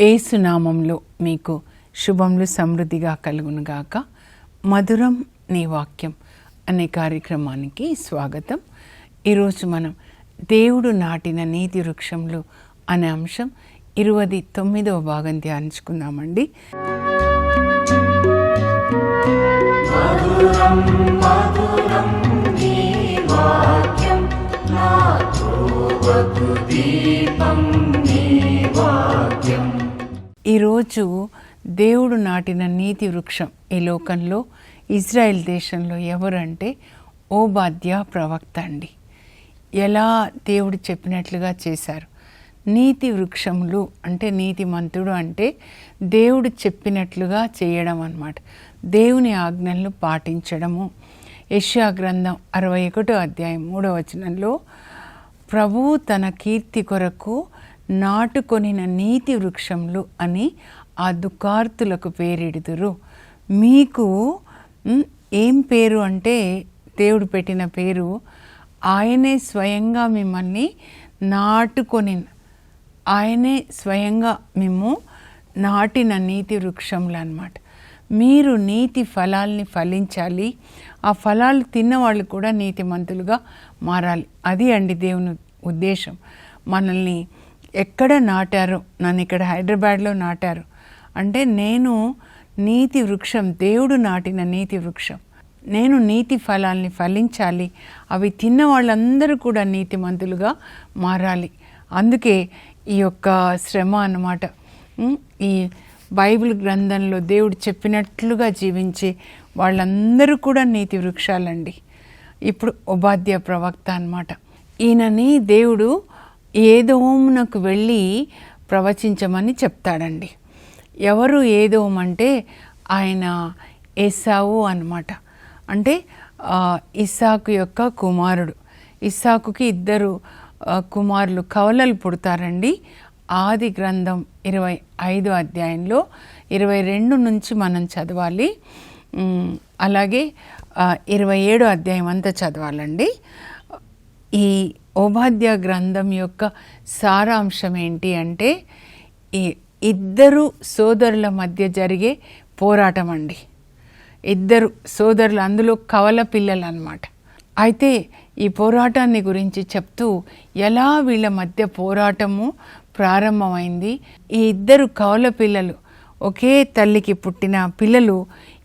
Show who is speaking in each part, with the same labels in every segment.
Speaker 1: ఏసునామంలో మీకు శుభములు సమృద్ధిగా కలుగునుగాక మధురం నీ వాక్యం అనే కార్యక్రమానికి స్వాగతం. ఈరోజు మనం దేవుడు నాటిన నీతి వృక్షంలో అనే అంశం ఇరవై తొమ్మిదవ భాగం ధ్యానించుకుందామండి. ఈరోజు దేవుడు నాటిన నీతి వృక్షం ఈ లోకంలో ఇజ్రాయెల్ దేశంలో ఎవరంటే ఓబాద్య ప్రవక్త అండి. ఎలా దేవుడు చెప్పినట్లుగా చేశారు? నీతి వృక్షములు అంటే నీతి మంతుడు అంటే దేవుడు చెప్పినట్లుగా చేయడం అన్నమాట. దేవుని ఆజ్ఞలను పాటించడము. యష్యా గ్రంథం అరవై ఒకటో అధ్యాయం మూడవ వచనంలో ప్రభువు తన కీర్తి కొరకు నాటుకొనిన నీతి వృక్షములు అని ఆ దుఃఖార్తులకు పేరెడుదురు. మీకు ఏం పేరు అంటే దేవుడు పెట్టిన పేరు ఆయనే స్వయంగా మిమ్మల్ని నాటుకొని ఆయనే స్వయంగా మేము నాటిన నీతి వృక్షములు అన్నమాట. మీరు నీతి ఫలాల్ని ఫలించాలి. ఆ ఫలాలు తిన్నవాళ్ళు కూడా నీతిమంతులుగా మారాలి. అది అండి దేవుని ఉద్దేశం. మనల్ని ఎక్కడ నాటారు? నన్ను ఇక్కడ హైదరాబాద్లో నాటారు. అంటే నేను నీతి వృక్షం దేవుడు నాటిన నీతి వృక్షం. నేను నీతి ఫలాల్ని ఫలించాలి. అవి తిన్న వాళ్ళందరూ కూడా నీతిమంతులుగా మారాలి. అందుకే ఈ యొక్క శ్రమ అన్నమాట. ఈ బైబిల్ గ్రంథంలో దేవుడు చెప్పినట్లుగా జీవించి వాళ్ళందరూ కూడా నీతి వృక్షాలండి. ఇప్పుడు ఉపాధ్యాయ ప్రవక్త అన్నమాట. ఈయనని దేవుడు ఏదోమునకు వెళ్ళి ప్రవచించమని చెప్తాడండి. ఎవరు ఏదోం అంటే ఆయన ఏసావు అన్నమాట. అంటే ఇస్సాకు యొక్క కుమారుడు. ఇస్సాకుకి ఇద్దరు కుమారులు కవలలు పుడతారండి. ఆది గ్రంథం ఇరవై ఐదు అధ్యాయంలో ఇరవై రెండు నుంచి మనం చదవాలి. అలాగే ఇరవై ఏడు అధ్యాయం అంతా చదవాలండి. ఈ ఓబాధ్య గ్రంథం యొక్క సారాంశం ఏంటి అంటే ఈ ఇద్దరు సోదరుల మధ్య జరిగే పోరాటం అండి. ఇద్దరు సోదరులు అందులో కవల పిల్లలు అన్నమాట అయితే ఈ పోరాటాన్ని గురించి చెప్తూ ఎలా వీళ్ళ మధ్య పోరాటము ప్రారంభమైంది? ఈ ఇద్దరు కవల పిల్లలు ఒకే తల్లికి పుట్టిన పిల్లలు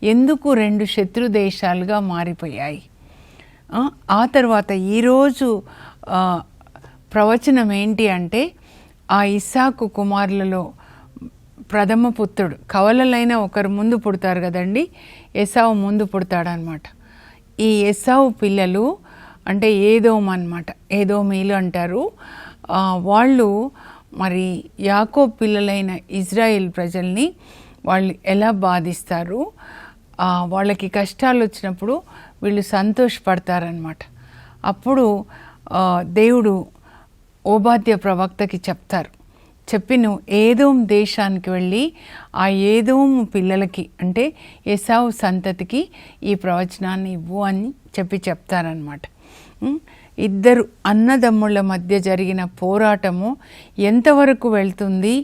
Speaker 1: ఎందుకు రెండు శత్రు దేశాలుగా మారిపోయాయి? ఆ, తర్వాత ఈరోజు ప్రవచనం ఏంటి అంటే ఆ ఇస్సాకు కుమారులలో ప్రథమ పుత్రుడు కవలలైన ఒకరు ముందు పుడతారు కదండి ఎసావు ముందు పుడతాడనమాట ఈ ఎసావు పిల్లలు అంటే ఏదోమ్ అనమాట ఏదోమీలు అంటారు. వాళ్ళు మరి యాకో పిల్లలైన ఇజ్రాయిల్ ప్రజల్ని వాళ్ళు ఎలా బాధిస్తారు? వాళ్ళకి కష్టాలు వచ్చినప్పుడు వీళ్ళు సంతోషపడతారనమాట అప్పుడు దేవుడు ఓబాధ్య ప్రవక్తకి చెప్తారు. చెప్పి నువ్వు ఏదోం దేశానికి వెళ్ళి ఆ ఏదోం పిల్లలకి అంటే ఎసావు సంతతికి ఈ ప్రవచనాన్ని ఇవ్వు అని చెప్పి చెప్తారనమాట ఇద్దరు అన్నదమ్ముళ్ళ మధ్య జరిగిన పోరాటము ఎంతవరకు వెళ్తుంది?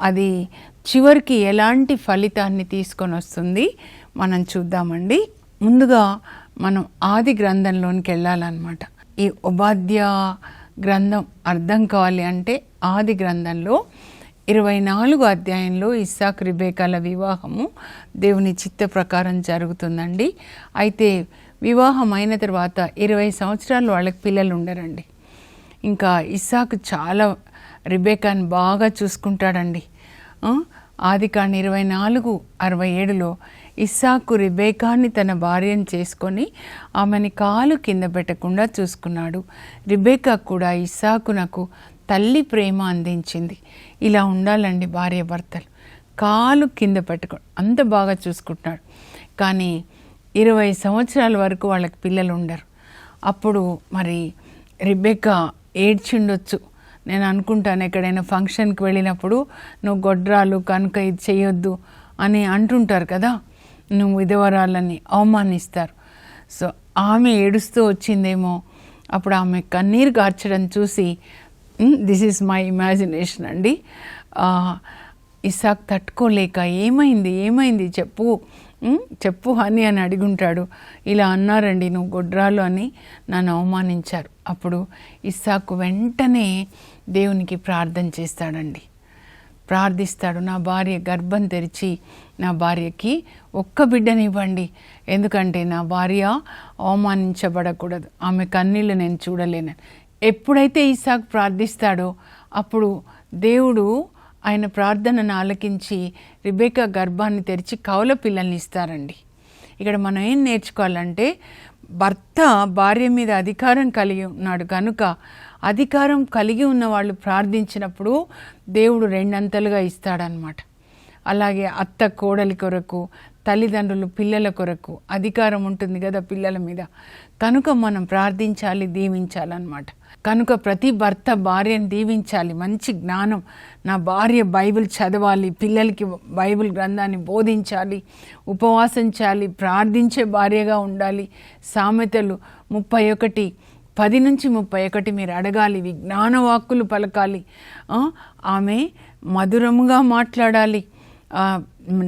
Speaker 1: అది చివరికి ఎలాంటి ఫలితాన్ని తీసుకొని వస్తుంది? మనం చూద్దామండి. ముందుగా మనం ఆది గ్రంథంలోనికి వెళ్ళాలన్నమాట. ఈ ఉపాధ్య గ్రంథం అర్థం కావాలి అంటే ఆది గ్రంథంలో ఇరవై నాలుగు అధ్యాయంలో ఇస్సాక్ రిబేకాల వివాహము దేవుని చిత్త ప్రకారం జరుగుతుందండి. అయితే వివాహం అయిన తర్వాత ఇరవై సంవత్సరాలు వాళ్ళకి పిల్లలు ఉండరండి. ఇంకా ఇస్సాక్ చాలా రిబేకాని బాగా చూసుకుంటాడండి. ఆది కాని ఇరవై నాలుగు అరవై ఏడులో ఇస్సాకు రిబేకాని తన భార్యను చేసుకొని ఆమెని కాలు కింద పెట్టకుండా చూసుకున్నాడు. రిబేకా కూడా ఇస్సాకునకు తల్లి ప్రేమ అందించింది. ఇలా ఉండాలండి భార్య భర్తలు. కాలు కింద పెట్టుకో అంత బాగా చూసుకుంటున్నాడు. కానీ ఇరవై సంవత్సరాల వరకు వాళ్ళకి పిల్లలు ఉండరు. అప్పుడు మరి రిబెక్క ఏడ్చిండొచ్చు. నేను అనుకుంటాను ఎక్కడైనా ఫంక్షన్కి వెళ్ళినప్పుడు నువ్వు గొడ్రాలు కనుక ఇది చేయొద్దు అని అంటుంటారు కదా. నువ్వు విధవరాలని అవమానిస్తారు. సో ఆమె ఏడుస్తూ వచ్చిందేమో అప్పుడు ఆమె కన్నీరు గార్చడం చూసి దిస్ ఈజ్ మై ఇమాజినేషన్ అండి. ఇసాక్ తట్టుకోలేక ఏమైంది ఏమైంది చెప్పు చెప్పు అని అని అడిగుంటాడు. ఇలా అన్నారండి నువ్వు గొడ్రాలు అని నన్ను అవమానించారు. అప్పుడు ఇస్సాకు వెంటనే దేవునికి ప్రార్థన చేస్తాడండి. ప్రార్థిస్తాడు నా భార్య గర్భం తెరిచి నా భార్యకి ఒక్క బిడ్డనివ్వండి. ఎందుకంటే నా భార్య అవమానించబడకూడదు. ఆమె కన్నీళ్ళు నేను చూడలేను. ఎప్పుడైతే ఈసాకు ప్రార్థిస్తాడో అప్పుడు దేవుడు ఆయన ప్రార్థనను ఆలకించి రిబేకా గర్భాన్ని తెరిచి కౌల పిల్లల్ని ఇస్తారండి. ఇక్కడ మనం ఏం నేర్చుకోవాలంటే భర్త భార్య మీద అధికారం కలిగి ఉన్నాడు కనుక అధికారం కలిగి ఉన్న వాళ్ళు ప్రార్థించినప్పుడు దేవుడు రెండంతలుగా ఇస్తాడనమాట అలాగే అత్త కోడలి కొరకు తల్లిదండ్రులు పిల్లల కొరకు అధికారం ఉంటుంది కదా పిల్లల మీద. కనుక మనం ప్రార్థించాలి దీవించాలన్నమాట. కనుక ప్రతి భర్త భార్యను దీవించాలి. మంచి జ్ఞానం. నా భార్య బైబిల్ చదవాలి పిల్లలకి బైబిల్ గ్రంథాన్ని బోధించాలి ఉపవాసం ప్రార్థించే భార్యగా ఉండాలి. సామెతలు ముప్పై ఒకటి పది నుంచి ముప్పై ఒకటి మీరు అడగాలి విజ్ఞాన వాక్కులు పలకాలి ఆమె మధురముగా మాట్లాడాలి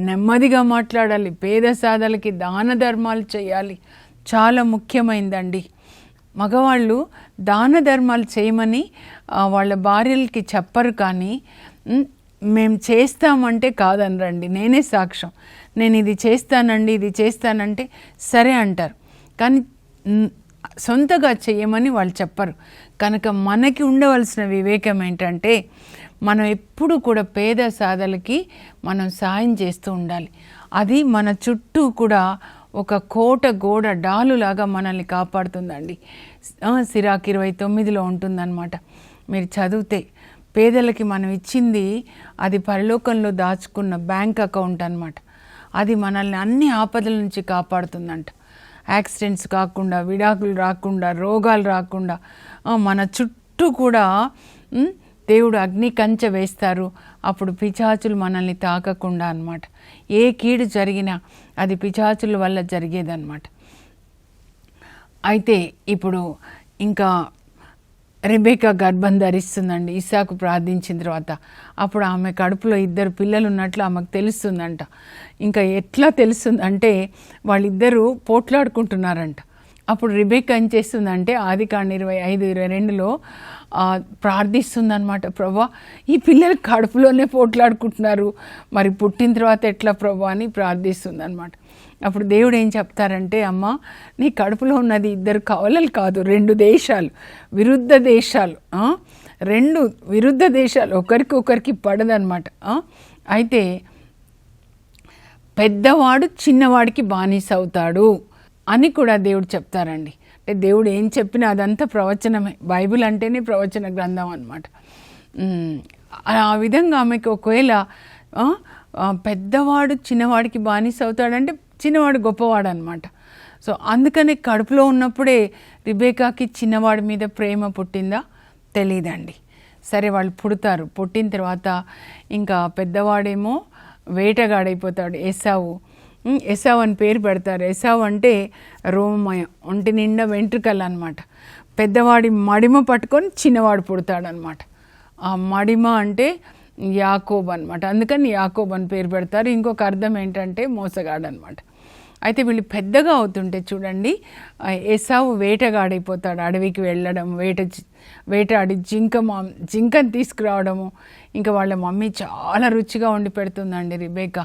Speaker 1: నెమ్మదిగా మాట్లాడాలి పేద సాధలకి దాన ధర్మాలు చేయాలి. చాలా ముఖ్యమైందండి. మగవాళ్ళు దాన ధర్మాలు చేయమని వాళ్ళ భార్యలకి చెప్పరు కానీ మేము చేస్తామంటే కాదనరండి. నేనే సాక్ష్యం. నేను ఇది చేస్తానండి ఇది చేస్తానంటే సరే అంటారు. కానీ సొంతగా చేయమని వాళ్ళు చెప్పరు. కనుక మనకి ఉండవలసిన వివేకం ఏంటంటే మనం ఎప్పుడు కూడా పేద సాధలకి మనం సాయం చేస్తూ ఉండాలి. అది మన చుట్టూ కూడా ఒక కోట గోడ డాలులాగా మనల్ని కాపాడుతుందండి. ఆ, సిరాక్ ఇరవై తొమ్మిదిలో ఉంటుందన్నమాట. మీరు చదివితే పేదలకి మనం ఇచ్చింది అది పరలోకంలో దాచుకున్న బ్యాంక్ అకౌంట్ అన్నమాట. అది మనల్ని అన్ని ఆపదల నుంచి కాపాడుతుందంట. యాక్సిడెంట్స్ కాకుండా విడాకులు రాకుండా రోగాలు రాకుండా మన చుట్టూ కూడా దేవుడు అగ్ని కంచె వేస్తారు. అప్పుడు పిచాచులు మనల్ని తాకకుండా అన్నమాట. ఏ కీడు జరిగినా అది పిచాచుల వల్ల జరిగేదన్నమాట. అయితే ఇప్పుడు ఇంకా రెబేకా గర్భం ధరిస్తుందండి ఇసాకు ప్రార్థించిన తర్వాత అప్పుడు ఆమె కడుపులో ఇద్దరు పిల్లలు ఉన్నట్లు ఆమెకు తెలుస్తుందంట. ఇంకా ఎట్లా తెలుస్తుందంటే వాళ్ళిద్దరూ పోట్లాడుకుంటున్నారంట. అప్పుడు రిబేక్ ఏం చేస్తుందంటే ఆది కాండ ఇరవై ఐదు ఇరవై రెండులో ప్రార్థిస్తుందనమాట ప్రభా ఈ పిల్లలు కడుపులోనే పోట్లాడుకుంటున్నారు. మరి పుట్టిన తర్వాత ఎట్లా ప్రభా అని ప్రార్థిస్తుందనమాట అప్పుడు దేవుడు ఏం చెప్తారంటే అమ్మ నీ కడుపులో ఉన్నది ఇద్దరు కవలలు కాదు రెండు దేశాలు విరుద్ధ దేశాలు రెండు విరుద్ధ దేశాలు ఒకరికి ఒకరికి పడదనమాట అయితే పెద్దవాడు చిన్నవాడికి బానిస అవుతాడు అని కూడా దేవుడు చెప్తారండి. అంటే దేవుడు ఏం చెప్పినా అదంతా ప్రవచనమే బైబిల్ అంటేనే ప్రవచన గ్రంథం అనమాట ఆ విధంగా ఆమెకు ఒకవేళ పెద్దవాడు చిన్నవాడికి బానిస అవుతాడంటే చిన్నవాడు గొప్పవాడు అనమాట సో అందుకని కడుపులో ఉన్నప్పుడే రిబేకాకి చిన్నవాడి మీద ప్రేమ పుట్టిందా? తెలియదండి సరే వాళ్ళు పుడతారు. పుట్టిన తర్వాత ఇంకా పెద్దవాడేమో వేటగాడైపోతాడు. ఎసావు. ఎసావు అని పేరు పెడతారు. ఎసావు అంటే రోమమయం ఒంటి నిండా వెంట్రుకలు అనమాట పెద్దవాడి మడిమ పట్టుకొని చిన్నవాడు పుడతాడనమాట. ఆ మడిమ అంటే యాకోబ్ అనమాట అందుకని యాకోబ్ అని పేరు పెడతారు. ఇంకొక అర్థం ఏంటంటే మోసగాడు అనమాట అయితే వీళ్ళు పెద్దగా అవుతుంటే చూడండి ఆ ఎసావు వేటగాడైపోతాడు అడవికి వెళ్ళడం వేట వేటాడి జింక మా జింకను తీసుకురావడము. ఇంకా వాళ్ళ మమ్మీ చాలా రుచిగా వండి పెడుతుందండి రిబేకా.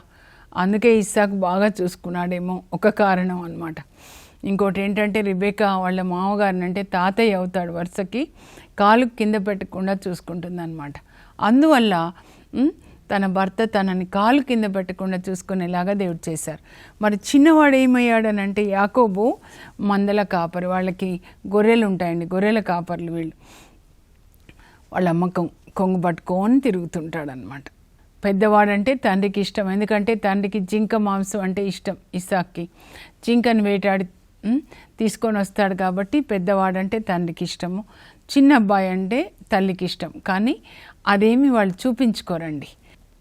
Speaker 1: అందుకే ఇస్సాకు బాగా చూసుకున్నాడేమో ఒక కారణం అనమాట ఇంకోటి ఏంటంటే రిబేకా వాళ్ళ మామగారిని అంటే తాతయ్య అవుతాడు వరుసకి కాలు కింద పెట్టకుండా చూసుకుంటుందన్నమాట. అందువల్ల తన భర్త తనని కాలు కింద పెట్టకుండా చూసుకునేలాగా దేవుడు చేశారు. మరి చిన్నవాడు ఏమయ్యాడనంటే యాకోబు మందల కాపరి వాళ్ళకి గొర్రెలు ఉంటాయండి గొర్రెల కాపర్లు వీళ్ళు. వాళ్ళ అమ్మ కొంగు పట్టుకొని తిరుగుతుంటాడనమాట పెద్దవాడంటే తండ్రికి ఇష్టం ఎందుకంటే తండ్రికి జింక మాంసం అంటే ఇష్టం ఇసాక్కి జింకను వేటాడి తీసుకొని వస్తాడు కాబట్టి పెద్దవాడంటే తండ్రికి ఇష్టము చిన్న అబ్బాయి అంటే తల్లికి ఇష్టం. కానీ అదేమి వాళ్ళు చూపించుకోరండి.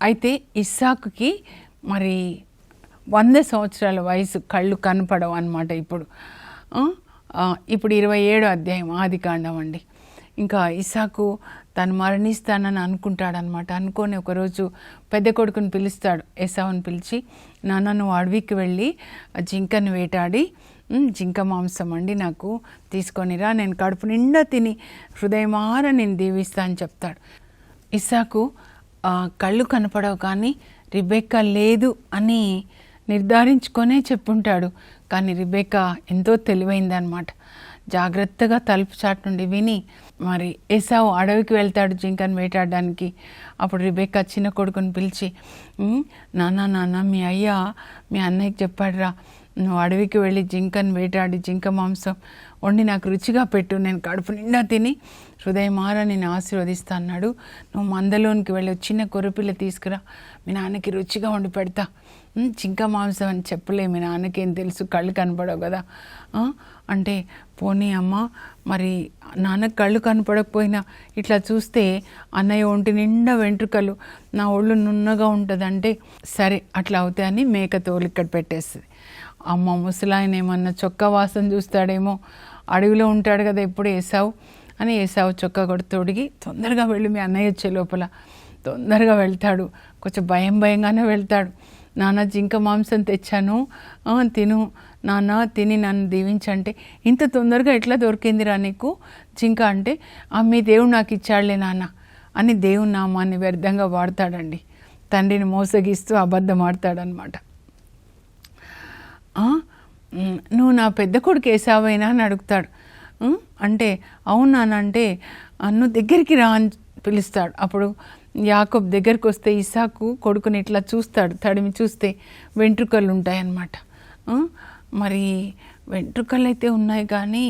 Speaker 1: అయితే ఇస్సాకుకి మరి వంద సంవత్సరాల వయసు కళ్ళు కనపడవు అనమాట ఇప్పుడు. ఇప్పుడు ఇరవై ఏడు అధ్యాయం ఆది కాండం అండి. ఇంకా ఇసాకు తను మరణిస్తానని అనుకుంటాడనమాట అనుకొని ఒకరోజు పెద్ద కొడుకుని పిలుస్తాడు ఎసావుని పిలిచి నాన్న నువ్వు అడవికి వెళ్ళి జింకను వేటాడి జింక మాంసం అండి నాకు తీసుకొనిరా నేను కడుపు నిండా తిని హృదయమార నేను దీవిస్తా అని చెప్తాడు. ఇసాకు కళ్ళు కనపడవు కానీ రిబెక్క లేదు అని నిర్ధారించుకొనే చెప్పుంటాడు. కానీ రిబెక్క ఎంతో తెలివైందనమాట జాగ్రత్తగా తలుపు చాటు నుండి విని మరి ఏసావు అడవికి వెళ్తాడు జింకను వేటాడడానికి. అప్పుడు రిబెక్క చిన్న కొడుకుని పిలిచి నాన్న నాన్న మీ అయ్య మీ అన్నయ్యకి చెప్పాడురా. నువ్వు అడవికి వెళ్ళి జింకను వేటాడి జింక మాంసం వండి నాకు రుచిగా పెట్టు. నేను కడుపు నిండా తిని హృదయమారా నేను ఆశీర్వదిస్తా అన్నాడు. నువ్వు మందలోనికి వెళ్ళి చిన్న కొరపిల్ల తీసుకురా. మీ నాన్నకి రుచిగా వండి పెడతా. జింక మాంసం అని చెప్పలే. మీ నాన్నకేం తెలుసు? కళ్ళు కనపడవు కదా. అంటే పోనీ అమ్మ మరి నాన్న కళ్ళు కనపడకపోయినా ఇట్లా చూస్తే అన్నయ్య ఒంటి నిండా వెంట్రుకలు. నా ఒళ్ళు నున్నగా ఉంటుందంటే సరే అట్లా అవుతాయని మేక తోలు ఇక్కడ పెట్టేస్తుంది. అమ్మ ముసలాయన ఏమన్నా చొక్కా వాసన చూస్తాడేమో అడవిలో ఉంటాడు కదా ఎప్పుడు వేసావు అని వేసావు చొక్కా కూడా తొడిగి తొందరగా వెళ్ళి మీ అన్నయ్య వచ్చే లోపల. తొందరగా వెళ్తాడు. కొంచెం భయం భయంగానే వెళ్తాడు. నాన్న జింక మాంసం తెచ్చాను. తిను. నాన్న తిని నన్ను దీవించంటే ఇంత తొందరగా ఎట్లా దొరికిందిరా నీకు? జింక అంటే ఆ మీ దేవుడు నాకు ఇచ్చాడులే నాన్న అని దేవుని నామాన్ని వ్యర్థంగా వాడతాడండి. తండ్రిని మోసగిస్తూ అబద్ధం ఆడతాడనమాట నువ్వు నా పెద్ద కొడుకు వేసావైనా అని అడుగుతాడు. అంటే అవునానంటే నువ్వు దగ్గరికి రా అని పిలుస్తాడు. అప్పుడు యాకబ్ దగ్గరికి వస్తే ఇసాకు కొడుకుని ఇట్లా చూస్తాడు. తడిమి చూస్తే వెంట్రుకలు ఉంటాయన్నమాట. మరి వెంట్రుకలు అయితే ఉన్నాయి కానీ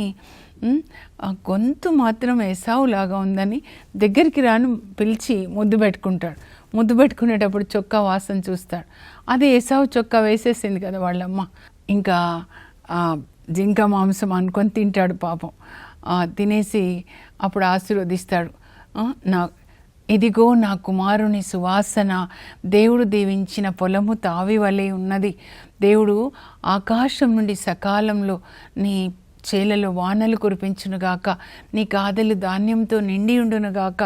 Speaker 1: ఆ గొంతు మాత్రం ఎసావులాగా ఉందని దగ్గరికి రాను పిలిచి ముద్దు పెట్టుకుంటాడు. ముద్దు పెట్టుకునేటప్పుడు చొక్కా వాసన చూస్తాడు. అది ఏసావు చొక్కా వేసేసింది కదా వాళ్ళమ్మ. ఇంకా జింక మాంసం అనుకొని తింటాడు పాపం. తినేసి అప్పుడు ఆశీర్వదిస్తాడు. నా ఇదిగో నా కుమారుని సువాసన దేవుడు దీవించిన పొలము తావి వలె ఉన్నది. దేవుడు ఆకాశం నుండి సకాలంలో నీ చేలలో వానలు కురిపించునుగాక నీ కాదలు ధాన్యంతో నిండి ఉండునుగాక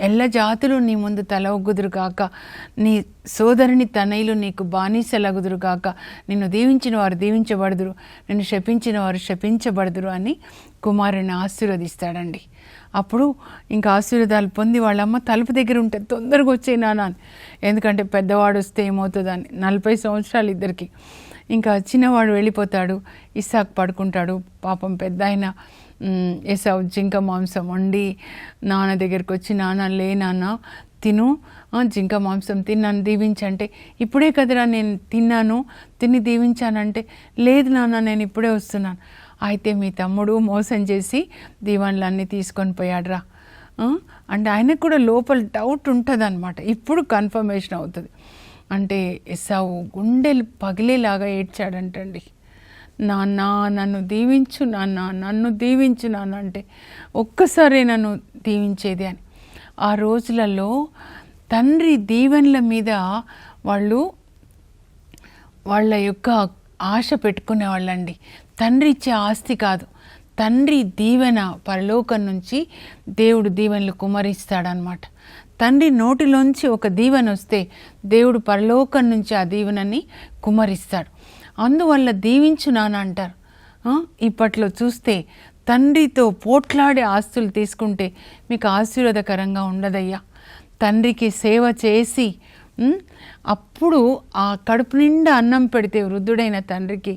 Speaker 1: ఎల్ల జాతులు నీ ముందు తల ఒగ్గుదురుగాక. నీ సోదరుని తనయులు నీకు బానిసలగుదురుగాక నిన్ను దీవించిన వారు దీవించబడుదురు. నిన్ను శపించిన వారు శపించబడుదురు అని కుమారుని ఆశీర్వదిస్తాడండి. అప్పుడు ఇంకా ఆశీర్వాదాలు పొంది వాళ్ళమ్మ తలుపు దగ్గర ఉంటుంది తొందరగా వచ్చే నాన్న అని. ఎందుకంటే పెద్దవాడు వస్తే ఏమవుతుందని. నలభై సంవత్సరాలు ఇద్దరికి. ఇంకా చిన్నవాడు వెళ్ళిపోతాడు. ఇస్సాక్ పడుకుంటాడు. పాపం పెద్ద ఆయన ఏసావు జింక మాంసం వండి నాన్న దగ్గరికి వచ్చి నాన్న లే నాన్న తిను. జింక మాంసం తిన్నాను దీవించంటే ఇప్పుడే కదరా నేను తిన్నాను తిని దీవించానంటే. లేదు నాన్న నేను ఇప్పుడే వస్తున్నాను. అయితే మీ తమ్ముడు మోసం చేసి దీవెనలన్నీ తీసుకొని పోయాడురా. అంటే ఆయనకు కూడా లోపల డౌట్ ఉంటుంది అనమాట ఇప్పుడు కన్ఫర్మేషన్ అవుతుంది. అంటే ఎస్సావు గుండెలు పగిలేలాగా ఏడ్చాడంటండి. నాన్న నన్ను దీవించు నాన్న నన్ను దీవించు నాన్న అంటే ఒక్కసారి నన్ను దీవించేది అని. ఆ రోజులలో తండ్రి దీవెనల మీద వాళ్ళు వాళ్ళ యొక్క ఆశ పెట్టుకునే వాళ్ళండి తండ్రి ఇచ్చే ఆస్తి కాదు. తండ్రి దీవెన పరలోకం నుంచి దేవుడు దీవెనలు కుమరిస్తాడనమాట తండ్రి నోటిలోంచి ఒక దీవెన వస్తే దేవుడు పరలోకం నుంచి ఆ దీవెనని కుమరిస్తాడు. అందువల్ల దీవించు నాన్న అంటారు ఇప్పట్లో చూస్తే తండ్రితో పోట్లాడే ఆస్తులు తీసుకుంటే మీకు ఆశీర్వాదకరంగా ఉండదయ్యా. తండ్రికి సేవ చేసి అప్పుడు ఆ కడుపు నిండా అన్నం పెడితే వృద్ధుడైన తండ్రికి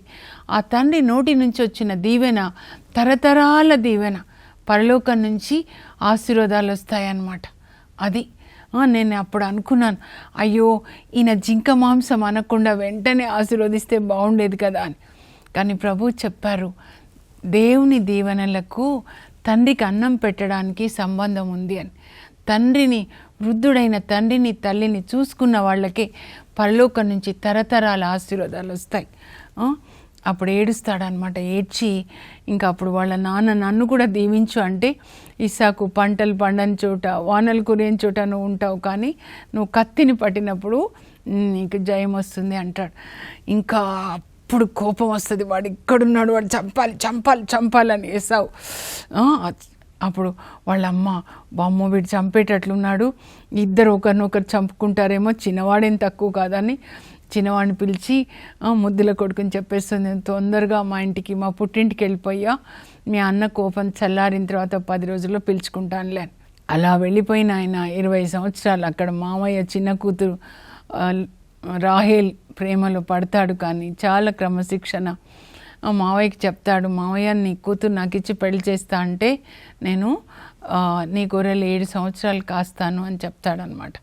Speaker 1: ఆ తండ్రి నోటి నుంచి వచ్చిన దీవెన తరతరాల దీవెన పరలోకం నుంచి ఆశీర్వాదాలు వస్తాయన్నమాట. అది నేను అప్పుడు అనుకున్నాను అయ్యో ఈయన జింక మాంసం అనకుండా వెంటనే ఆశీర్వదిస్తే బాగుండేది కదా అని. కానీ ప్రభు చెప్పారు దేవుని దీవెనలకు తండ్రికి అన్నం పెట్టడానికి సంబంధం ఉంది అని. తండ్రిని వృద్ధుడైన తండ్రిని తల్లిని చూసుకున్న వాళ్ళకే పరలోకం నుంచి తరతరాల ఆశీర్వాదాలు వస్తాయి. అప్పుడు ఏడుస్తాడనమాట ఏడ్చి ఇంకా అప్పుడు వాళ్ళ నాన్న నన్ను కూడా దీవించు అంటే ఇసాకు పంటలు పండని చోట వానలు కురియని చోట నువ్వు ఉంటావు. కానీ నువ్వు కత్తిని పట్టినప్పుడు నీకు జయం వస్తుంది అంటాడు. ఇంకా అప్పుడు కోపం వస్తుంది. వాడు ఇక్కడున్నాడు వాడు చంపాలి చంపాలి చంపాలని వేసావు అప్పుడు వాళ్ళ అమ్మ బామ్మ వీడు చంపేటట్లున్నాడు. ఇద్దరు ఒకరినొకరు చంపుకుంటారేమో చిన్నవాడేం తక్కువ కాదని చిన్నవాడిని పిలిచి ముద్దుల కొడుకుని చెప్పేస్తుంది తొందరగా మా ఇంటికి మా పుట్టింటికి వెళ్ళిపోయా మీ అన్న కోపం చల్లారిన తర్వాత పది రోజుల్లో పిలుచుకుంటానులే. అలా వెళ్ళిపోయిన ఆయన ఇరవై సంవత్సరాలు. అక్కడ మామయ్య చిన్న కూతురు రాహేల్ ప్రేమలో పడతాడు కానీ చాలా క్రమశిక్షణ. మావయ్యకి చెప్తాడు మావయ్య నీ కూతురు నాకు ఇచ్చి పెళ్ళి చేస్తా అంటే నేను నీ గొర్రెలు ఏడు సంవత్సరాలు కాస్తాను అని చెప్తాడనమాట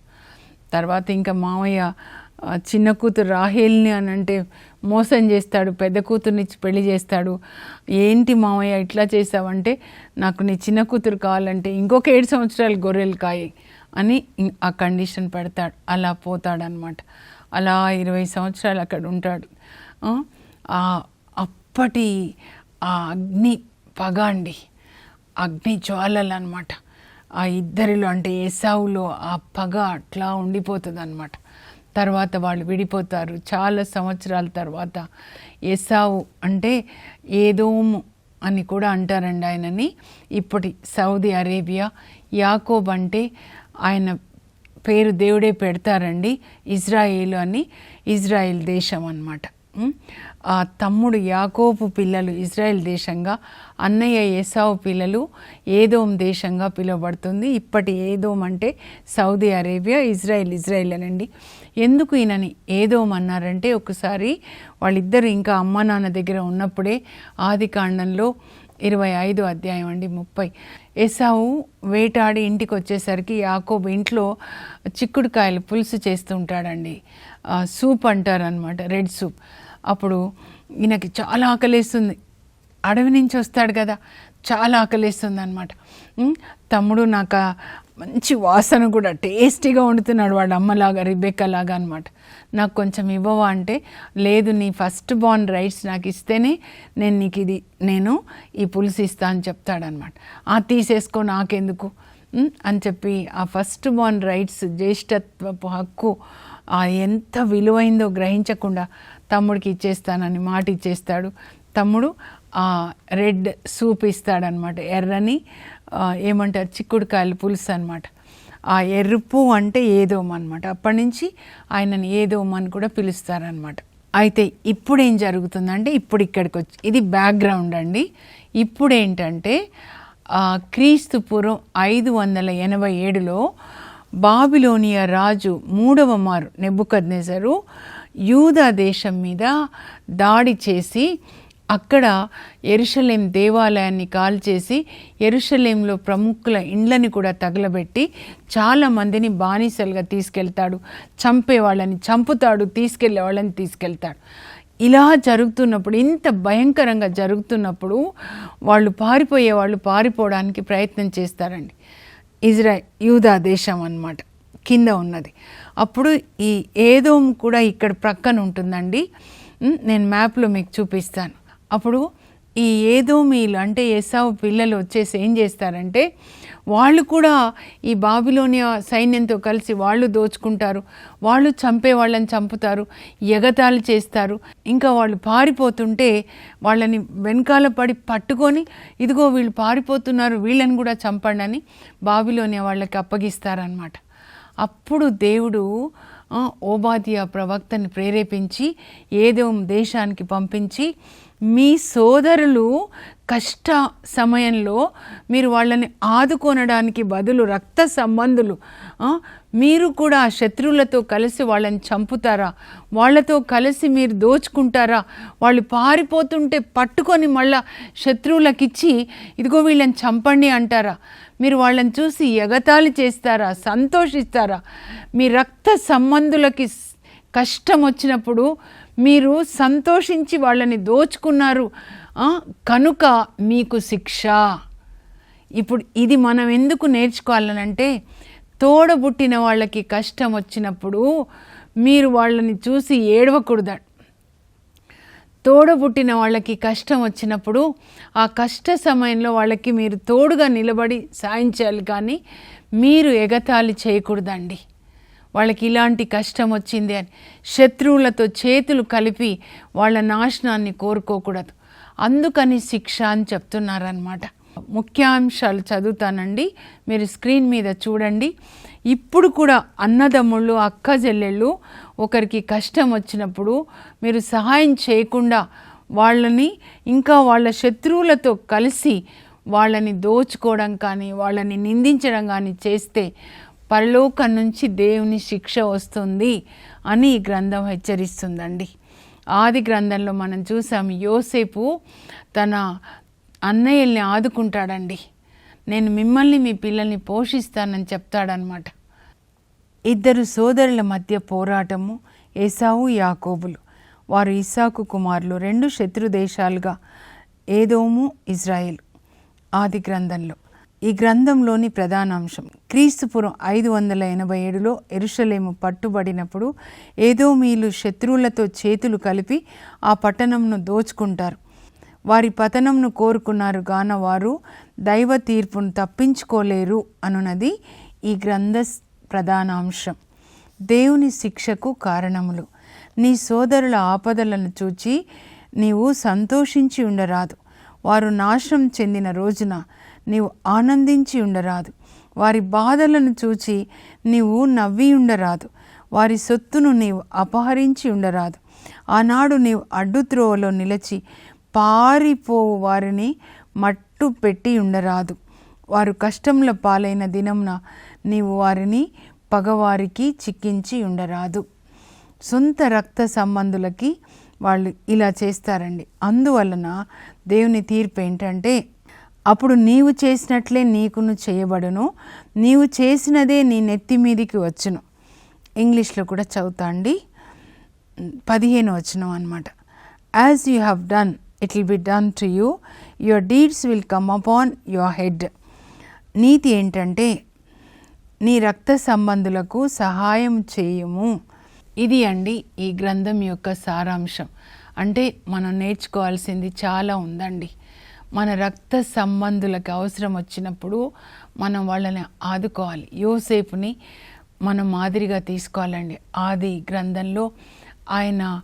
Speaker 1: తర్వాత ఇంకా మావయ్య చిన్న కూతురు రాహేల్ని అని అంటే మోసం చేస్తాడు పెద్ద కూతుర్ని పెళ్ళి చేస్తాడు. ఏంటి మావయ్య ఇట్లా చేసావంటే నాకు నీ చిన్న కూతురు కావాలంటే ఇంకొక ఏడు సంవత్సరాలు గొర్రెలు కాయి అని ఆ కండిషన్ పెడతాడు. అలా పోతాడనమాట అలా ఇరవై సంవత్సరాలు అక్కడ ఉంటాడు. అప్పటి ఆ అగ్ని పగ అండి అగ్ని జ్వాలలు అనమాట ఆ ఇద్దరిలో అంటే ఏసావులో ఆ పగ అట్లా ఉండిపోతుంది అనమాట తర్వాత వాళ్ళు విడిపోతారు. చాలా సంవత్సరాల తర్వాత ఎసావు అంటే ఏదోము అని కూడా అంటారండి ఆయనని. ఇప్పటి సౌదీ అరేబియా యాకోబ్ అంటే ఆయన పేరు దేవుడే పెడతారండి. ఇజ్రాయేల్ అని ఇజ్రాయెల్ దేశం అనమాట ఆ తమ్ముడు యాకోపు పిల్లలు ఇజ్రాయెల్ దేశంగా అన్నయ్య ఏసావు పిల్లలు ఏదోం దేశంగా పిలువబడుతుంది. ఇప్పటి ఏదోం అంటే సౌదీ అరేబియా ఇజ్రాయెల్ ఇజ్రాయెల్ అనండి. ఎందుకు ఈయనని ఏదోం అన్నారంటే ఒకసారి వాళ్ళిద్దరు ఇంకా అమ్మ నాన్న దగ్గర ఉన్నప్పుడే ఆది కాండంలో ఇరవై ఐదు అధ్యాయం అండి ముప్పై. ఎసావు వేటాడి ఇంటికి వచ్చేసరికి యాకోబు ఇంట్లో చిక్కుడుకాయలు పులుసు చేస్తుంటాడండి ఆ, సూప్ అంటారనమాట రెడ్ సూప్. అప్పుడు ఈయనకి చాలా ఆకలేస్తుంది. అడవి నుంచి వస్తాడు కదా చాలా ఆకలేస్తుంది అనమాట తమ్ముడు నాకు మంచి వాసన కూడా టేస్టీగా వండుతున్నాడు వాడు అమ్మలాగా రిబెక్క లాగా అనమాట నాకు కొంచెం ఇవ్వవా అంటే లేదు నీ ఫస్ట్ బాన్ రైట్స్ నాకు ఇస్తేనే నేను నీకు ఇది నేను ఈ పులుసు ఇస్తా అని చెప్తాడనమాట ఆ తీసేసుకో నాకెందుకు? అని చెప్పి ఆ ఫస్ట్ బాన్ రైట్స్ జ్యేష్ఠత్వపు హక్కు ఆ ఎంత విలువైందో గ్రహించకుండా తమ్ముడికి ఇచ్చేస్తానని మాట ఇచ్చేస్తాడు. తమ్ముడు ఆ రెడ్ సూప్ ఇస్తాడనమాట ఎర్రని ఏమంటారు? చిక్కుడుకాయలు పులుసు అనమాట ఆ ఎరుపు అంటే ఏదోమ అనమాట అప్పటి నుంచి ఆయనని ఏదోమని కూడా పిలుస్తారనమాట అయితే ఇప్పుడు ఏం జరుగుతుందంటే ఇప్పుడు ఇక్కడికి వచ్చి ఇది బ్యాక్గ్రౌండ్ అండి. ఇప్పుడు ఏంటంటే క్రీస్తు పూర్వం ఐదు వందల ఎనభై ఏడులో బాబిలోనియా రాజు మూడవ మారు నెబుకద్నెజరు యూదా దేశం మీద దాడి చేసి అక్కడ ఎరుషలేం దేవాలయాన్ని కాల్చేసి ఎరుషలేంలో ప్రముఖుల ఇండ్లని కూడా తగలబెట్టి చాలా మందిని బానిసలుగా తీసుకెళ్తాడు. చంపే వాళ్ళని చంపుతాడు తీసుకెళ్ళే వాళ్ళని తీసుకెళ్తాడు. ఇలా జరుగుతున్నప్పుడు ఇంత భయంకరంగా జరుగుతున్నప్పుడు వాళ్ళు పారిపోయే వాళ్ళు పారిపోవడానికి ప్రయత్నం చేస్తారండి. ఇజ్రాయల్ యూదా దేశం అన్నమాట కింద ఉన్నది. అప్పుడు ఈ ఏదోం కూడా ఇక్కడ ప్రక్కన ఉంటుందండి. నేను మ్యాప్లో మీకు చూపిస్తాను. అప్పుడు ఈ ఏదో మీలు అంటే ఏసావు పిల్లలు వచ్చేసి ఏం చేస్తారంటే వాళ్ళు కూడా ఈ బాబిలోనియా సైన్యంతో కలిసి వాళ్ళు దోచుకుంటారు వాళ్ళు చంపే వాళ్ళని చంపుతారు ఎగతాళి చేస్తారు. ఇంకా వాళ్ళు పారిపోతుంటే వాళ్ళని వెనకాల పడి పట్టుకొని ఇదిగో వీళ్ళు పారిపోతున్నారు వీళ్ళని కూడా చంపండి అని బాబిలోనియా వాళ్ళకి అప్పగిస్తారనమాట అప్పుడు దేవుడు ఆ, ఓబాదియా ప్రవక్తని ప్రేరేపించి ఏదో దేశానికి పంపించి మీ సోదరులు కష్ట సమయంలో మీరు వాళ్ళని ఆదుకొనడానికి బదులు రక్త సంబంధులు మీరు కూడా ఆ శత్రువులతో కలిసి వాళ్ళని చంపుతారా? వాళ్ళతో కలిసి మీరు దోచుకుంటారా? వాళ్ళు పారిపోతుంటే పట్టుకొని మళ్ళా శత్రువులకిచ్చి ఇదిగో వీళ్ళని చంపండి అంటారా? మీరు వాళ్ళని చూసి ఎగతాళి చేస్తారా? సంతోషిస్తారా? మీ రక్త సంబంధులకి కష్టం వచ్చినప్పుడు మీరు సంతోషించి వాళ్ళని దోచుకున్నారు. కనుక మీకు శిక్ష. ఇప్పుడు ఇది మనం ఎందుకు నేర్చుకోవాలనంటే తోడబుట్టిన వాళ్ళకి కష్టం వచ్చినప్పుడు మీరు వాళ్ళని చూసి ఏడవకూడదు. తోడబుట్టిన వాళ్ళకి కష్టం వచ్చినప్పుడు ఆ కష్ట సమయంలో వాళ్ళకి మీరు తోడుగా నిలబడి సాయం చేయాలి కానీ మీరు ఎగతాళి చేయకూడదండి. వాళ్ళకి ఇలాంటి కష్టం వచ్చింది అని శత్రువులతో చేతులు కలిపి వాళ్ళ నాశనాన్ని కోరుకోకూడదు. అందుకని శిక్ష అని చెప్తున్నారనమాట ముఖ్యాంశాలు చదువుతానండి. మీరు స్క్రీన్ మీద చూడండి. ఇప్పుడు కూడా అన్నదమ్ముళ్ళు అక్క చెల్లెళ్ళు ఒకరికి కష్టం వచ్చినప్పుడు మీరు సహాయం చేయకుండా వాళ్ళని ఇంకా వాళ్ళ శత్రువులతో కలిసి వాళ్ళని దోచుకోవడం కానీ వాళ్ళని నిందించడం కానీ చేస్తే పరలోకం నుంచి దేవుని శిక్ష వస్తుంది అని ఈ గ్రంథం హెచ్చరిస్తుందండి. ఆది గ్రంథంలో మనం చూసాం యోసేపు తన అన్నయ్యల్ని ఆదుకుంటాడండి. నేను మిమ్మల్ని మీ పిల్లల్ని పోషిస్తానని చెప్తాడనమాట ఇద్దరు సోదరుల మధ్య పోరాటము ఏసావు యాకోబులు. వారు ఇసాకు కుమారులు రెండు శత్రు దేశాలుగా ఏదోము ఇజ్రాయిల్. ఆది గ్రంథంలో ఈ గ్రంథంలోని ప్రధాన అంశం క్రీస్తుపురం ఐదు వందల ఎనభై ఏడులో ఎరుషలేము పట్టుబడినప్పుడు ఏదో మీలు శత్రువులతో చేతులు కలిపి ఆ పట్టణంను దోచుకుంటారు. వారి పతనంను కోరుకున్నారు గాన వారు దైవ తీర్పును తప్పించుకోలేరు అనున్నది ఈ గ్రంథ ప్రధాన అంశం దేవుని శిక్షకు కారణములు. నీ సోదరుల ఆపదలను చూచి నీవు సంతోషించి ఉండరాదు. వారు నాశనం చెందిన రోజున నీవు ఆనందించి ఉండరాదు. వారి బాధలను చూచి నీవు నవ్వి ఉండరాదు. వారి సొత్తును నీవు అపహరించి ఉండరాదు. ఆనాడు నీవు అడ్డుత్రోవలో నిలిచి పారిపోవు వారిని మట్టు పెట్టి ఉండరాదు. వారు కష్టంలో పాలైన దినంన నీవు వారిని పగవారికి చిక్కించి ఉండరాదు. సొంత రక్త సంబంధులకి వాళ్ళు ఇలా చేస్తారండి. అందువలన దేవుని తీర్పు ఏంటంటే అప్పుడు నీవు చేసినట్లే నీకును చేయబడును. నీవు చేసినదే నీ నెత్తి మీదికి వచ్చును. ఇంగ్లీష్లో కూడా చదువుతా అండి. పదిహేను వచనం అనమాట as you have done it will be done to you your deeds will come upon your head నీతి ఏంటంటే నీ రక్త సంబంధులకు సహాయం చేయుము. ఇది అండి ఈ గ్రంథం యొక్క సారాంశం. అంటే మనం నేర్చుకోవాల్సింది చాలా ఉందండి. మన రక్త సంబంధులకు అవసరం వచ్చినప్పుడు మనం వాళ్ళని ఆదుకోవాలి. యోసేపుని మనం మాదిరిగా తీసుకోవాలండి. ఆది గ్రంథంలో ఆయన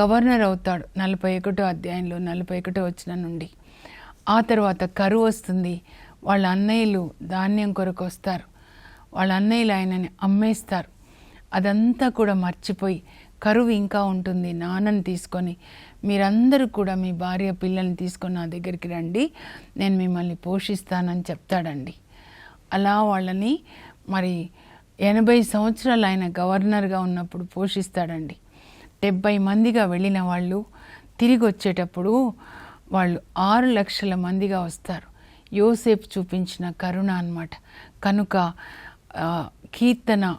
Speaker 1: గవర్నర్ అవుతాడు నలభై ఒకటో అధ్యాయంలో నలభై ఒకటో వచ్చిన నుండి. ఆ తర్వాత కరువు వస్తుంది. వాళ్ళ అన్నయ్యలు ధాన్యం కొరకు వస్తారు. వాళ్ళ అన్నయ్యలు ఆయనని అమ్మేస్తారు. అదంతా కూడా మర్చిపోయి కరువు ఇంకా ఉంటుంది. నాన్నని తీసుకొని మీరందరూ కూడా మీ భార్య పిల్లల్ని తీసుకొని నా దగ్గరికి రండి. నేను మిమ్మల్ని పోషిస్తానని చెప్తాడండి. అలా వాళ్ళని మరి ఎనభై సంవత్సరాలు ఆయన గవర్నర్గా ఉన్నప్పుడు పోషిస్తాడండి. డెబ్బై మందిగా వెళ్ళిన వాళ్ళు తిరిగి వచ్చేటప్పుడు వాళ్ళు ఆరు లక్షల మందిగా వస్తారు. యోసేపు చూపించిన కరుణ అన్నమాట. కనుక కీర్తన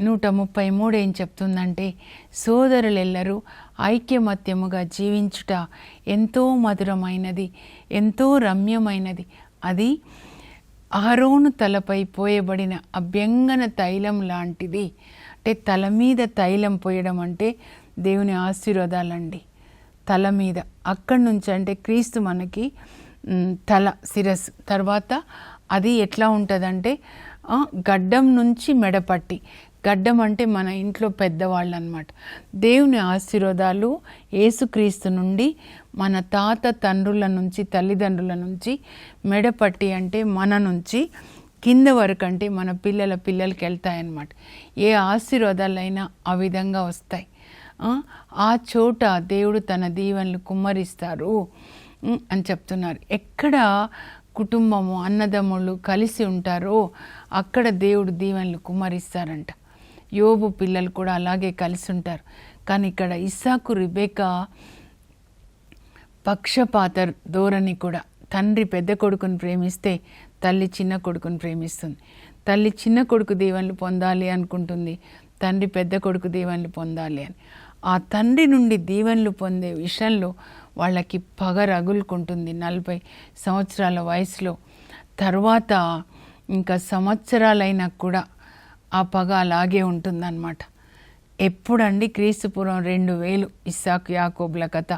Speaker 1: నూట ముప్పై మూడు ఏం చెప్తుందంటే సోదరులెల్లరూ ఐక్యమత్యముగా జీవించుట ఎంతో మధురమైనది ఎంతో రమ్యమైనది. అది ఆరోను తలపై పోయబడిన అభ్యంగన తైలం లాంటిది. అంటే తల మీద తైలం పోయడం అంటే దేవుని ఆశీర్వాదాలండి. తల మీద అక్కడి నుంచి అంటే క్రీస్తు మనకి తల శిరస్సు. తర్వాత అది ఎట్లా ఉంటుందంటే గడ్డం నుంచి మెడపట్టి గడ్డం అంటే మన ఇంట్లో పెద్దవాళ్ళు అనమాట దేవుని ఆశీర్వాదాలు ఏసుక్రీస్తు నుండి మన తాత తండ్రుల నుంచి తల్లిదండ్రుల నుంచి మెడపట్టి అంటే మన నుంచి కింద వరకు అంటే మన పిల్లల పిల్లలకి వెళ్తాయన్నమాట. ఏ ఆశీర్వాదాలైనా ఆ విధంగా వస్తాయి. ఆ, చోట దేవుడు తన దీవెనలు కుమ్మరిస్తారు అని చెప్తున్నారు. ఎక్కడ కుటుంబము అన్నదమ్ముళ్ళు కలిసి ఉంటారో అక్కడ దేవుడు దీవెనలు కుమ్మరిస్తారంట. యోబు పిల్లలు కూడా అలాగే కలిసి ఉంటారు. కానీ ఇక్కడ ఇస్సాకు రిబేకా పక్షపాత ధోరణి కూడా తండ్రి పెద్ద కొడుకుని ప్రేమిస్తే తల్లి చిన్న కొడుకుని ప్రేమిస్తుంది. తల్లి చిన్న కొడుకు దీవెనలు పొందాలి అనుకుంటుంది. తండ్రి పెద్ద కొడుకు దీవెనలు పొందాలి అని. ఆ తండ్రి నుండి దీవెనలు పొందే విషయంలో వాళ్ళకి పగ రగులుకుంటుంది. నలభై సంవత్సరాల వయసులో తర్వాత ఇంకా సంవత్సరాలైనా కూడా ఆ పగ అలాగే ఉంటుందన్నమాట. ఎప్పుడండి క్రీస్తుపురం రెండు వేలు ఇస్సాకు యాకోబుల కథ?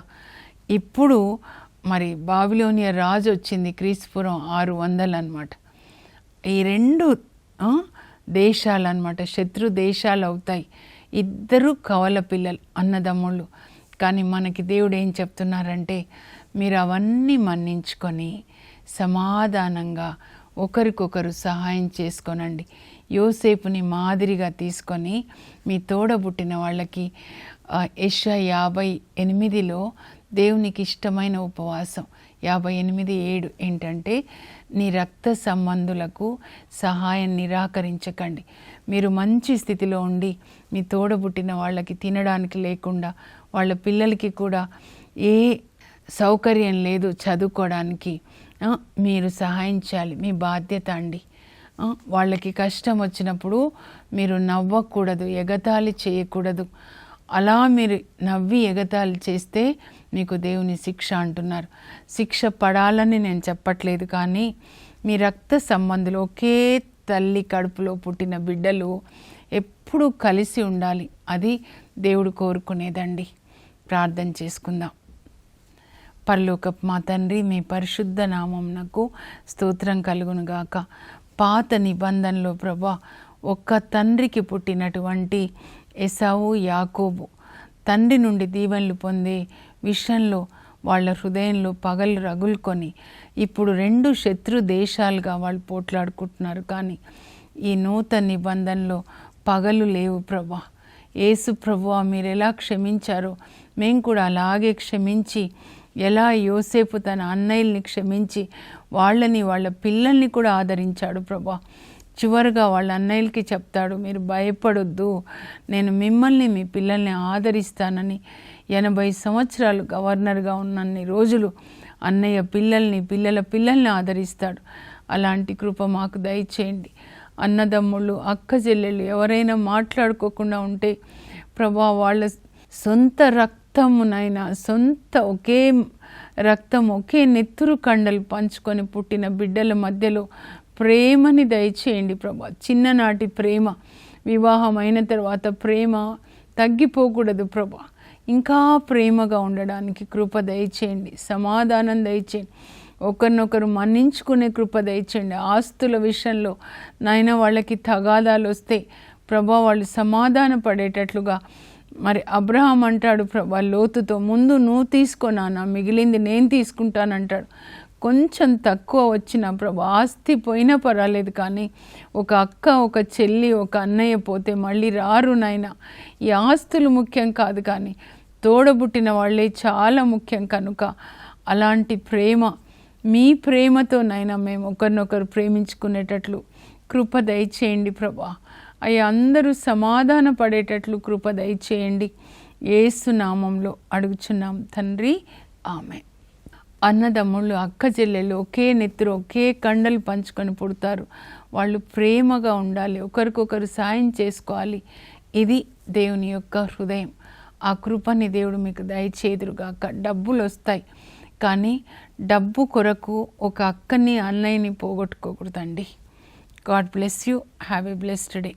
Speaker 1: ఇప్పుడు మరి బాబిలోనియా రాజు వచ్చింది క్రీస్తుపురం ఆరు వందలు అనమాట ఈ రెండు దేశాలు అనమాట శత్రు దేశాలు అవుతాయి. ఇద్దరు కవల పిల్లలు అన్నదమ్ముళ్ళు. కానీ మనకి దేవుడు ఏం చెప్తున్నారంటే మీరు అవన్నీ మన్నించుకొని సమాధానంగా ఒకరికొకరు సహాయం చేసుకోనండి. యోసేపుని మాదిరిగా తీసుకొని మీ తోడబుట్టిన వాళ్ళకి ఆ, యాభై ఎనిమిదిలో దేవునికి ఇష్టమైన ఉపవాసం. యాభై ఎనిమిది ఏడు ఏంటంటే నీ రక్త సంబంధులకు సహాయం నిరాకరించకండి. మీరు మంచి స్థితిలో ఉండి మీ తోడబుట్టిన వాళ్ళకి తినడానికి లేకుండా వాళ్ళ పిల్లలకి కూడా ఏ సౌకర్యం లేదు చదువుకోవడానికి. మీరు సహాయం చేయాలి మీ బాధ్యత అండి. వాళ్ళకి కష్టం వచ్చినప్పుడు మీరు నవ్వకూడదు ఎగతాళి చేయకూడదు. అలా మీరు నవ్వి ఎగతాళి చేస్తే మీకు దేవుని శిక్ష అంటున్నారు. శిక్ష పడాలని నేను చెప్పట్లేదు కానీ మీ రక్త సంబంధులు ఒకే తల్లి కడుపులో పుట్టిన బిడ్డలు ఎప్పుడూ కలిసి ఉండాలి. అది దేవుడు కోరుకునేదండి. ప్రార్థన చేసుకుందాం. పరలోకపు మా తండ్రి మీ పరిశుద్ధ నామం నాకు స్తోత్రం కలుగునుగాక. పాత నిబంధనలో ప్రభా ఒక్క తండ్రికి పుట్టినటువంటి ఎసావు యాకోబు తండ్రి నుండి దీవెనలు పొందే విషయంలో వాళ్ళ హృదయంలో పగలు రగులుకొని ఇప్పుడు రెండు శత్రు దేశాలుగా వాళ్ళు పోట్లాడుకుంటున్నారు. కానీ ఈ నూతన నిబంధనలో పగలు లేవు ప్రభా. యేసు ప్రభు మీరు ఎలా క్షమించారో మేము కూడా అలాగే క్షమించి ఎలా యోసేపు తన అన్నయ్యల్ని క్షమించి వాళ్ళని వాళ్ళ పిల్లల్ని కూడా ఆదరించాడు ప్రభా. చివరిగా వాళ్ళ అన్నయ్యలకి చెప్తాడు మీరు భయపడొద్దు. నేను మిమ్మల్ని మీ పిల్లల్ని ఆదరిస్తానని. ఎనభై సంవత్సరాలు గవర్నర్గా ఉన్నన్ని రోజులు అన్నయ్య పిల్లల్ని పిల్లల పిల్లల్ని ఆదరిస్తాడు. అలాంటి కృప మాకు దయచేయండి. అన్నదమ్ముళ్ళు అక్క చెల్లెళ్ళు ఎవరైనా మాట్లాడుకోకుండా ఉంటే ప్రభా వాళ్ళ సొంత రక్తమునైనా సొంత ఒకే రక్తం ఒకే నెత్తురు కండలు పంచుకొని పుట్టిన బిడ్డల మధ్యలో ప్రేమని దయచేయండి ప్రభా. చిన్ననాటి ప్రేమ వివాహమైన తర్వాత ప్రేమ తగ్గిపోకూడదు ప్రభా. ఇంకా ప్రేమగా ఉండడానికి కృప దయచేయండి సమాధానం దయచేయండి. ఒకరినొకరు మన్నించుకునే కృప దయచేయండి. ఆస్తుల విషయంలో నాయన వాళ్ళకి తగాదాలు వస్తే ప్రభా వాళ్ళు సమాధాన పడేటట్లుగా మరి అబ్రహాం అంటాడు ప్రభా లోతుతో ముందు నువ్వు తీసుకో మిగిలింది నేను తీసుకుంటానంటాడు. కొంచెం తక్కువ వచ్చిన ప్రభు ఆస్తి పోయినా పర్వాలేదు కానీ ఒక అక్క ఒక చెల్లి ఒక అన్నయ్య పోతే మళ్ళీ రారు నాయన. ఈ ఆస్తులు ముఖ్యం కాదు కానీ తోడబుట్టిన వాళ్ళే చాలా ముఖ్యం కనుక. అలాంటి ప్రేమ మీ ప్రేమతోనైనా మేము ఒకరినొకరు ప్రేమించుకునేటట్లు కృప దయచేయండి ప్రభా. అయ్యా అందరూ సమాధాన పడేటట్లు కృప దయచేయండి. ఏసు నామంలో అడుగుచున్నాం తండ్రి ఆమె అన్నదమ్ముళ్ళు అక్క చెల్లెలు ఒకే నెత్తురు ఒకే కండలు పంచుకొని పుడతారు. వాళ్ళు ప్రేమగా ఉండాలి ఒకరికొకరు సాయం చేసుకోవాలి. ఇది దేవుని యొక్క హృదయం. ఆ కృపని దేవుడు మీకు దయచేదురుగాక. డబ్బులు వస్తాయి కానీ డబ్బు కొరకు ఒక అక్కని అన్నయ్యని పోగొట్టుకోకూడదండి. God bless you. Have a blessed day.